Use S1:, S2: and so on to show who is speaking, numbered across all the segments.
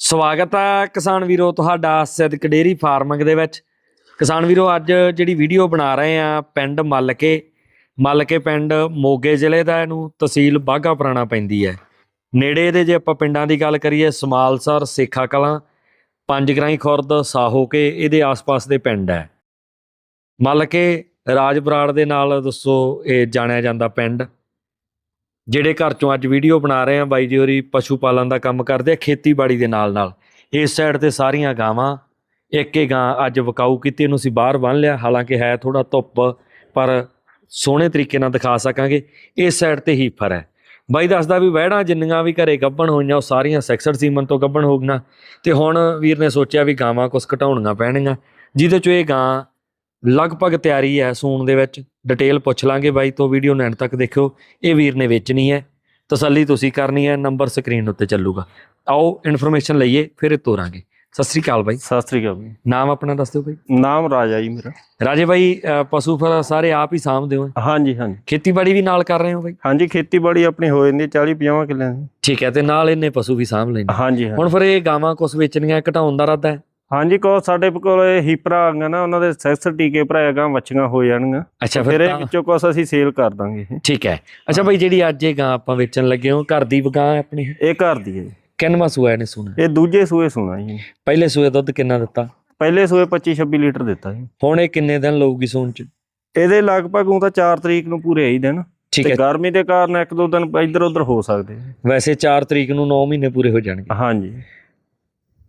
S1: ਸਵਾਗਤ ਹੈ ਕਿਸਾਨ ਵੀਰੋ ਤੁਹਾਡਾ ਸਿੱਧਕ ਡੇਰੀ ਫਾਰਮਿੰਗ ਦੇ ਵਿੱਚ। ਕਿਸਾਨ ਵੀਰੋ, ਅੱਜ ਜਿਹੜੀ ਵੀਡੀਓ ਬਣਾ ਰਹੇ ਆ ਪਿੰਡ ਮੱਲਕੇ ਮੱਲਕੇ ਪਿੰਡ ਮੋਗੇ ਜ਼ਿਲ੍ਹੇ ਦਾ ਇਹਨੂੰ ਤਹਿਸੀਲ ਬਾਘਾ ਪੁਰਾਣਾ ਪੈਂਦੀ ਹੈ। ਨੇੜੇ ਦੇ ਜੇ ਆਪਾਂ ਪਿੰਡਾਂ ਦੀ ਗੱਲ ਕਰੀਏ, ਸਮਾਲਸਰ ਸੇਖਾ ਕਲਾਂ ਪੰਜਗਰਾਈ ਖੁਰਦ, ਸਾਹੋਕੇ, ਇਹਦੇ ਆਸ-ਪਾਸ ਦੇ ਪਿੰਡ ਹੈ। ਮੱਲਕੇ ਰਾਜ ਬਰਾੜ ਦੇ ਨਾਲ ਦੱਸੋ, ਇਹ ਜਾਣਿਆ ਜਾਂਦਾ ਪਿੰਡ। ਜਿਹੜੇ ਘਰ ਚੋਂ ਅੱਜ ਵੀਡੀਓ ਬਣਾ ਰਹੇ ਆ, ਬਾਈ ਜੀ ਹੋਰੀ ਪਸ਼ੂ ਪਾਲਣ ਦਾ ਕੰਮ ਕਰਦੇ ਆ, ਖੇਤੀਬਾੜੀ ਦੇ ਨਾਲ ਨਾਲ। ਇਸ ਸਾਈਡ ਤੇ ਸਾਰੀਆਂ ਗਾਵਾਂ, ਇੱਕ ਇੱਕ ਗਾਂ ਅੱਜ ਵਕਾਊ ਕੀਤੀ, ਇਹਨੂੰ ਅਸੀਂ ਬਾਹਰ ਬੰਨ ਲਿਆ। ਹਾਲਾਂਕਿ ਹੈ ਥੋੜਾ ਧੁੱਪ, ਪਰ ਸੋਹਣੇ ਤਰੀਕੇ ਨਾਲ ਦਿਖਾ ਸਕਾਂਗੇ। ਇਸ ਸਾਈਡ ਤੇ ਹੀਫਰ ਹੈ। ਬਾਈ ਦੱਸਦਾ ਵੀ ਵਹਿੜਾਂ ਜਿੰਨੀਆਂ ਵੀ ਘਰੇ ਗੱਭਣ ਹੋਈਆਂ, ਉਹ ਸਾਰੀਆਂ ਸੈਕਸਰ ਸੀਮਨ ਤੋਂ ਗੱਭਣ ਹੋ ਗਈਆਂ ਤੇ ਹੁਣ ਵੀਰ ਨੇ ਸੋਚਿਆ ਵੀ ਗਾਵਾਂ ਕੁਛ ਘਟਾਉਣੀਆਂ ਪੈਣਗੀਆਂ ਜਿਹਦੇ ਚੋਂ ਇਹ ਗਾਂ ਲਗਭਗ ਤਿਆਰੀ ਹੈ ਸੂਣ ਦੇ ਵਿੱਚ। ਡਿਟੇਲ ਪੁੱਛ ਲਾਂਗੇ ਬਾਈ ਤੋਂ ਵੀਡੀਓ ਨੂੰ ਐਂਡ ਤੱਕ ਦੇਖਿਓ। ਇਹ ਵੀਰ ਨੇ ਵੇਚਣੀ ਹੈ। ਤਸੱਲੀ ਤੁਸੀਂ ਕਰਨੀ ਹੈ ਨੰਬਰ ਸਕਰੀਨ ਉੱਤੇ ਚੱਲੂਗਾ। ਆਓ ਇਨਫੋਰਮੇਸ਼ਨ ਲਈਏ ਫਿਰ ਤੋਰਾਂਗੇ। ਸਤਿ ਸ੍ਰੀ ਅਕਾਲ ਬਾਈ।
S2: ਸਤਿ ਸ੍ਰੀ ਅਕਾਲ ਜੀ।
S1: ਨਾਮ ਆਪਣਾ ਦੱਸ ਦਿਓ ਬਾਈ।
S2: ਨਾਮ ਰਾਜਾ ਜੀ ਮੇਰਾ।
S1: ਰਾਜੇ ਬਾਈ ਪਸ਼ੂ ਫਿਰ ਸਾਰੇ ਆਪ ਹੀ ਸਾਂਭਦੇ ਹੋ।
S2: ਹਾਂਜੀ ਹਾਂਜੀ।
S1: ਖੇਤੀਬਾੜੀ ਵੀ ਨਾਲ ਕਰ ਰਹੇ ਹੋ ਬਾਈ?
S2: ਹਾਂਜੀ ਖੇਤੀਬਾੜੀ ਆਪਣੀ ਹੋ ਜਾਂਦੀ ਹੈ 40 50 ਕਿੱਲਿਆਂ ਦੀ।
S1: ਠੀਕ ਹੈ ਤੇ ਨਾਲ ਇਹਨੇ ਪਸ਼ੂ ਵੀ ਸਾਂਭ ਲੈਣੇ
S2: ਹਾਂਜੀ।
S1: ਹੁਣ ਫਿਰ ਇਹ ਗਾਵਾਂ ਕੁਛ ਵੇਚਣੀਆਂ ਘਟਾਉਣ ਦਾ ਇਰਾਦਾ ਹੈ?
S2: ਹਾਂਜੀ ਕੋ ਸਾਡੇ ਕੋਲ ਇਹ ਹੀਪਰਾ ਗਏ ਨਾ ਉਹਨਾਂ ਦੇ ਸੈਕਸ ਟੀਕੇ ਭਰਾਏਗਾ ਮੱਛੀਆਂ ਹੋ ਜਾਣਗੀਆਂ।
S1: ਅੱਛਾ
S2: ਫਿਰ
S1: ਫਿਰ
S2: ਇਹ
S1: ਤਾਂ-
S2: ਵਿੱਚੋਂ ਕੁਛ ਅਸੀਂ ਸੇਲ ਕਰ ਦਾਂਗੇ ਇਹ।
S1: ਠੀਕ ਹੈ। ਅੱਛਾ ਬਾਈ ਜਿਹੜੀ ਅੱਜ ਇਹ ਗਾਂ ਆਪਾਂ ਵੇਚਣ ਲੱਗੇ ਹਾਂ ਘਰ ਦੀ ਗਾਂ ਹੈ ਆਪਣੀ?
S2: ਇਹ ਘਰ ਦੀ ਹੈ। ਜੀ।
S1: ਕਿੰਨਵਾਂ ਸੂਆ ਇਹਨੇ ਸੁਣਾ?
S2: ਇਹ ਦੂਜੇ ਸੂਏ ਸੁਣਾ ਜੀ।
S1: ਪਹਿਲੇ ਸੂਏ ਦੁੱਧ ਕਿੰਨਾ ਦਿੱਤਾ?
S2: ਪਹਿਲੇ ਸੂਏ 25 26 ਲੀਟਰ ਦਿੱਤਾ ਜੀ।
S1: ਹੁਣ ਇਹ ਕਿੰਨੇ ਦਿਨ ਲਊਗੀ ਸੂਣ ਚ?
S2: ਇਹਦੇ ਲਗਭਗ ਉਹ ਤਾਂ 4 ਤਰੀਕ ਨੂੰ ਪੂਰੇ ਆਈ ਦਿਨ
S1: ਠੀਕ
S2: ਤੇ
S1: ਹੈ।
S2: ਗਰਮੀ ਦੇ ਕਾਰਨ ਇੱਕ ਦੋ ਦਿਨ ਇੱਧਰ ਉੱਧਰ ਹੋ ਸਕਦੇ।
S1: ਵੈਸੇ 4 ਤਰੀਕ ਨੂੰ 9 ਮਹੀਨੇ ਪੂਰੇ ਹੋ ਜਾਣਗੇ।
S2: ਹਾਂਜੀ।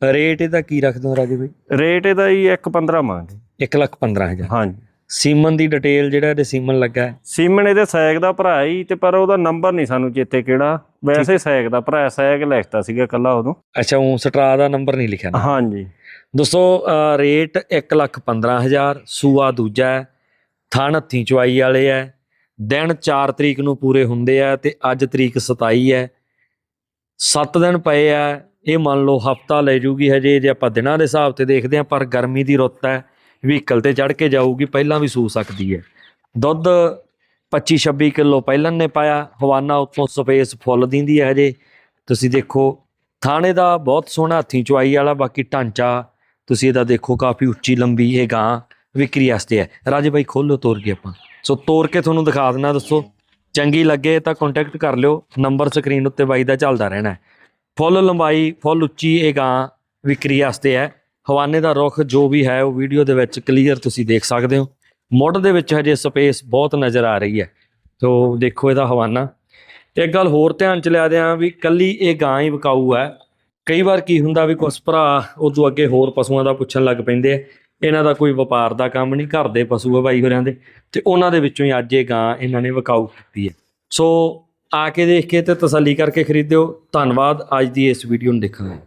S1: ਰੇਟ ਇਹਦਾ ਕੀ ਰੱਖਦੇ ਹੋ ਰਾਜੇ ਬਾਈ?
S2: ਰੇਟ ਇਹਦਾ ਹੀ 1.15 ਮੰਗਦੇ
S1: 1 ਲੱਖ 15000
S2: ਹਾਂਜੀ।
S1: ਸੀਮਨ ਦੀ ਡਿਟੇਲ ਜਿਹੜਾ ਇਹਦੇ ਸੀਮਨ ਲੱਗਾ ਹੈ।
S2: ਸੀਮਨ ਇਹਦੇ ਸੈਗ ਦਾ ਭਰਾ ਹੀ ਤੇ ਪਰ ਉਹਦਾ ਨੰਬਰ ਨਹੀਂ ਸਾਨੂੰ ਚੇਤੇ ਕਿਹੜਾ। ਵੈਸੇ ਸੈਗ ਦਾ ਭਰਾ ਸੈਗ ਲਿਖਤਾ ਸੀਗਾ ਕੱਲਾ ਉਦੋਂ।
S1: ਅੱਛਾ ਉਹ ਸਟਰਾ ਦਾ ਨੰਬਰ ਨਹੀਂ ਲਿਖਿਆ
S2: ਹਾਂਜੀ।
S1: ਦੋਸਤੋ ਰੇਟ 1 ਲੱਖ 15000 ਸੂਆ ਦੂਜਾ ਹੈ ਥਣ ਹੱਥੀਂ ਚਵਾਈ ਵਾਲੇ ਹੈ ਦਿਨ 4 ਤਰੀਕ ਨੂੰ ਪੂਰੇ ਹੁੰਦੇ ਆ ਤੇ ਅੱਜ ਤਰੀਕ 27 ਹੈ 7 ਦਿਨ ਪਏ ਆ ਇਹ ਮੰਨ ਲਓ ਹਫਤਾ ਲੈ ਜੂਗੀ ਹਜੇ, ਜੇ ਆਪਾਂ ਦਿਨਾਂ ਦੇ ਹਿਸਾਬ ਤੇ ਦੇਖਦੇ ਆ ਪਰ ਗਰਮੀ ਦੀ ਰੁੱਤ ਹੈ, ਵਹੀਕਲ ਤੇ ਚੜ ਕੇ ਜਾਊਗੀ, ਪਹਿਲਾਂ ਵੀ ਸੂ ਸਕਦੀ ਹੈ। ਦੁੱਧ 25 26 ਕਿਲੋ ਪਹਿਲਾਂ ਨੇ ਪਾਇਆ, ਹਵਾਨਾ ਉੱਤੋਂ ਸਪੇਸ ਫੁੱਲ ਦਿੰਦੀ ਹੈ ਹਜੇ। ਤੁਸੀਂ ਦੇਖੋ, ਥਾਣੇ ਦਾ ਬਹੁਤ ਸੋਹਣਾ ਹੱਥੀਂ ਚੁਆਈ ਵਾਲਾ, ਬਾਕੀ ਢਾਂਚਾ ਤੁਸੀਂ ਇਹਦਾ ਦੇਖੋ, ਕਾਫੀ ਉੱਚੀ ਲੰਬੀ ਇਹ ਗਾਂ ਵਿਕਰੀ ਵਾਸਤੇ ਹੈ। ਰਾਜੇ ਬਾਈ ਖੋਲੋ ਤੋਰ ਕੇ ਆਪਾਂ। ਸੋ ਤੋਰ ਕੇ ਤੁਹਾਨੂੰ ਦਿਖਾ ਦੇਣਾ ਦੱਸੋ। ਚੰਗੀ ਲੱਗੇ ਤਾਂ ਕੰਟੈਕਟ ਕਰ ਲਿਓ, ਨੰਬਰ ਸਕਰੀਨ ਉੱਤੇ ਬਾਈ ਦਾ ਚੱਲਦਾ ਰਹਿਣਾ ਹੈ। ਫੁੱਲ ਲੰਬਾਈ, ਫੁੱਲ ਉੱਚੀ ਇਹ ਗਾਂ ਵਿਕਰੀ ਵਾਸਤੇ ਹੈ। ਹਵਾਨੇ ਦਾ ਰੁੱਖ ਜੋ ਵੀ ਹੈ, ਉਹ ਵੀਡੀਓ ਦੇ ਵਿੱਚ ਕਲੀਅਰ ਤੁਸੀਂ ਦੇਖ ਸਕਦੇ ਹੋ। ਮੁੱਢ ਦੇ ਵਿੱਚ ਹਜੇ ਸਪੇਸ ਬਹੁਤ ਨਜ਼ਰ ਆ ਰਹੀ ਹੈ। ਸੋ ਦੇਖੋ ਇਹਦਾ ਹਵਾਨਾ। ਇੱਕ ਗੱਲ ਹੋਰ ਧਿਆਨ ਚ ਲਿਆ ਦਿਆਂ ਵੀ ਕੱਲੀ ਇਹ ਗਾਂ ਹੀ ਵਿਕਾਊ ਹੈ। ਕਈ ਵਾਰ ਕੀ ਹੁੰਦਾ ਵੀ ਕੁਝ ਭਰਾ ਉਦੋਂ ਅੱਗੇ ਹੋਰ ਪਸ਼ੂਆਂ ਦਾ ਪੁੱਛਣ ਲੱਗ ਪੈਂਦੇ ਆ। ਇਹਨਾਂ ਦਾ ਕੋਈ ਵਪਾਰ ਦਾ ਕੰਮ ਨਹੀਂ, ਘਰ ਦੇ ਪਸ਼ੂ ਆ ਬਾਈ ਹੋਰਿਆਂ ਦੇ। ਤੇ ਉਹਨਾਂ ਦੇ ਵਿੱਚੋਂ ਹੀ ਅੱਜ ਇਹ ਗਾਂ ਇਹਨਾਂ ਨੇ ਵਿਕਾਊ ਕੀਤੀ ਹੈ। ਸੋ ਆ ਕੇ ਦੇਖ ਕੇ ਤੇ ਤਸੱਲੀ ਕਰਕੇ ਖਰੀਦਿਓ। ਧੰਨਵਾਦ। ਅੱਜ ਦੀ ਇਸ ਵੀਡੀਓ ਨੂੰ ਦੇਖਣ ਲਈ।